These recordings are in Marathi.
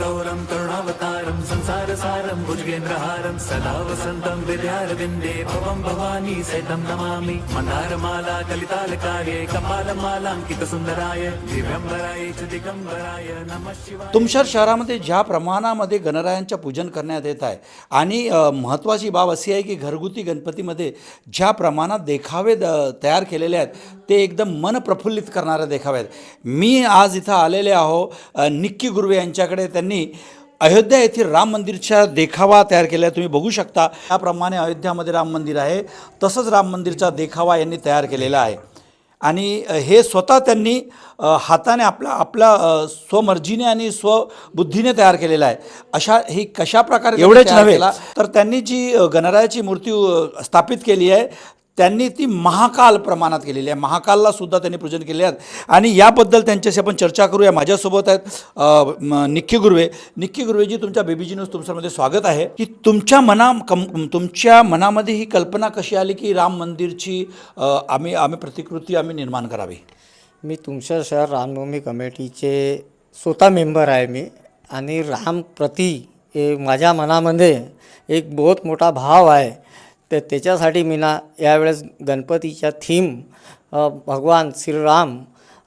गौरम करुणावतारम संसार सारम सदा वसंतम विद्यारविंदे भवम भवानी सहितम नमामि। मंदारमाला कलितालकाये कपालमालांकित सुंदराय दिव्यंबराय च दिगंबराय नमः शिवाय। तुमशर शहरामध्ये ज्या प्रमाणामध्ये गणरायांच्या पूजन करण्यात येत आहे आणि महत्त्वाची बाब अशी आहे की घरगुती गणपतीमध्ये ज्या प्रमाणात देखावे द तयार केलेले आहेत ते एकदम मन प्रफुल्लित करणारे देखावे आहेत. मी आज इथं आलेले आहो निक्की गुर्वे यांच्याकडे त्यांनी अयोध्या येथील राम मंदिरच्या देखावा तयार केला आहे तुम्ही बघू शकता त्याप्रमाणे अयोध्यामध्ये राम मंदिर आहे तसंच राम मंदिरचा देखावा यांनी तयार केलेला आहे. आणि हे स्वतः त्यांनी हाताने आपला आपल्या स्वमर्जीने आणि स्वबुद्धीने तयार केलेलं आहे. अशा ही कशा प्रकारे एवढेच नव्हे. तर त्यांनी जी गणरायाची मूर्ती स्थापित केली आहे त्यांनी ती महाकाल प्रमाणात केलेली आहे. महाकालला सुद्धा त्यांनी पूजन केले आहेत. आणि याबद्दल त्यांच्याशी आपण चर्चा करूया. माझ्यासोबत आहेत निक्की गुर्वे. निक्की गुर्वेजी तुमच्या बेबीजी न्यूज तुमच्यामध्ये स्वागत आहे. की तुमच्या मना कम तुमच्या मनामध्ये ही कल्पना कशी आली की राम मंदिरची आम्ही आम्ही प्रतिकृती आम्ही निर्माण करावी? मी तुमच्या शहर रामनवमी कमिटीचे स्वतः मेंबर आहे मी. आणि रामप्रती हे माझ्या मनामध्ये एक बहुत मोठा भाव आहे. तर त्याच्यासाठी मी ना यावेळेस गणपतीच्या थीम भगवान श्रीराम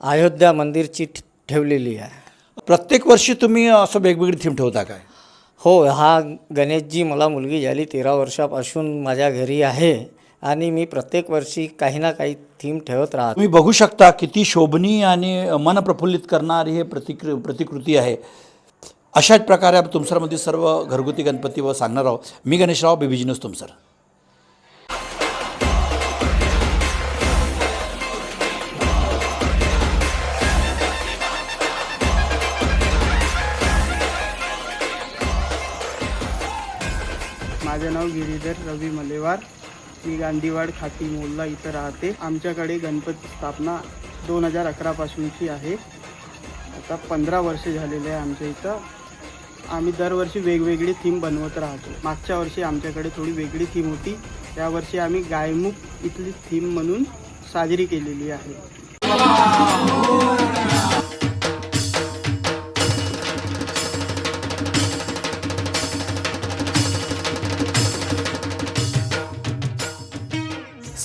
अयोध्या मंदिरची ठेवलेली आहे. प्रत्येक वर्षी तुम्ही असं वेगवेगळी थीम ठेवता काय? हो हा गणेशजी मला मुलगी झाली तेरा वर्षापासून माझ्या घरी आहे आणि मी प्रत्येक वर्षी काही ना काही थीम ठेवत राहतो. तुम्ही बघू शकता किती शोभनीय आणि मन प्रफुल्लित करणारी हे प्रतिकृ प्रतिकृती आहे. अशाच प्रकारे आपण तुमसरमध्ये सर्व घरगुती गणपती व सांगणार आहोत. मी गणेशराव बेबीजी न्यूज तुमसर माझं नाव गिरीधर रवी मलेवार. मी गांधीवाड खाती मोल्ला इथं राहते. आमच्याकडे गणपती स्थापना दोन हजार अकरापासूनची आहे. आता पंधरा वर्ष झालेले आहे आमच्या इथं. आम्ही दरवर्षी वेगवेगळी थीम बनवत राहतो. मागच्या वर्षी आमच्याकडे थोडी वेगळी थीम होती. यावर्षी आम्ही गायमुख इथली थीम म्हणून साजरी केलेली आहे.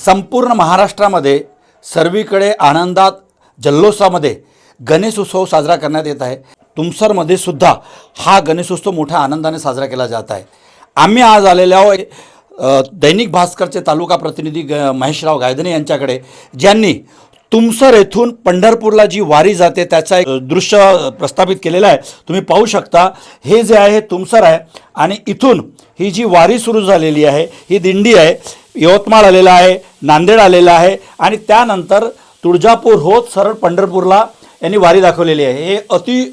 संपूर्ण महाराष्ट्रामध्ये सर्वीकडे आनंदात जल्लोषामध्ये गणेशोत्सव साजरा करण्यात येत आहे. तुमसरमध्ये सुद्धा हा गणेशोत्सव मोठ्या आनंदाने साजरा केला जात आहे. आम्ही आज आलेले आहोत दैनिक भास्करचे तालुका प्रतिनिधी ग महेशराव गायधने यांच्याकडे ज्यांनी तुमसर येथून पंढरपूरला जी वारी जाते त्याचा एक दृश्य प्रस्थापित केलेलं आहे. तुम्ही पाहू शकता हे जे आहे तुमसर आहे आणि इथून ही जी वारी सुरू झालेली आहे ही दिंडी आहे यवतमाळ आलेला आहे नांदेड आलेला आहे आणि त्यानंतर तुळजापूर होत सरळ पंढरपूरला यांनी वारी दाखवलेली आहे. हे अति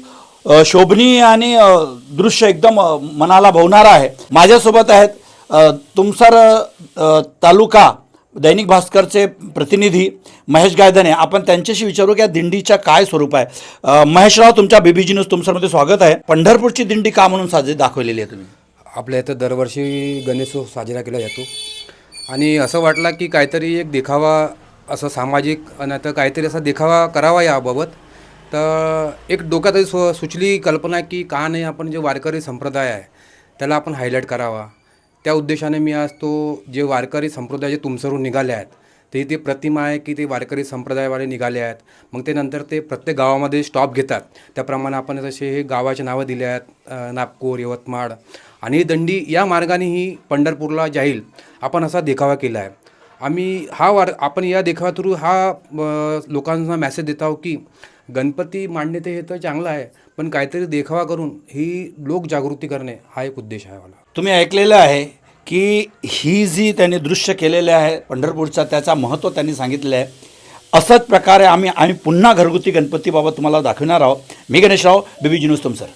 शोभनीय आणि दृश्य एकदम मनाला भावणारं आहे. माझ्यासोबत आहेत तुमसर तालुका दैनिक भास्करचे प्रतिनिधी महेश गायदने. आपण त्यांच्याशी विचारू की या दिंडीच्या काय स्वरूप आहे. महेशराव तुमच्या बीबीजी न्यूज तुमसरमध्ये स्वागत आहे. पंढरपूरची दिंडी का म्हणून साजरी दाखवलेली आहे तुम्ही? आपल्या इथं दरवर्षी गणेशोत्सव साजरा केला जातो. आणि असं वाटला की काहीतरी एक देखावा असं सामाजिक नाही तर काहीतरी असा देखावा करावा याबाबत. तर एक डोक्यात स्व सु सुचली कल्पना की का नाही आपण जे वारकरी संप्रदाय आहे त्याला आपण हायलाईट करावा. त्या उद्देशाने मी आज तो जे वारकरी संप्रदाय जे तुमसरून निघाले आहेत ते ते प्रतिमा आहे की ते वारकरी संप्रदायवाले निघाले आहेत मग ते नंतर ते प्रत्येक गावामध्ये स्टॉप घेतात. त्याप्रमाणे आपण जसे हे गावाचे नावं दिले आहेत नागपूर यवतमाळ आणि ही दंडी या मार्गानेही पंढरपूरला जाईल. आपण असा देखावा केला आहे. आम्ही हा वार आपण या देखावा थ्रू हा लोकांना मॅसेज देत आहोत की गणपती मांडणे ते हे तर चांगलं आहे पण काहीतरी देखावा करून ही लोकजागृती करणे हा एक उद्देश आहे मला तुम्ही ऐकलेलं आहे की ही जी त्यांनी दृश्य केलेले आहे पंढरपूरचा त्याचा महत्त्व त्यांनी सांगितलं आहे. असंच प्रकारे आम्ही आम्ही पुन्हा घरगुती गणपतीबाबत तुम्हाला दाखवणार आहोत. मी गणेशराव बीबी न्यूज तुमसर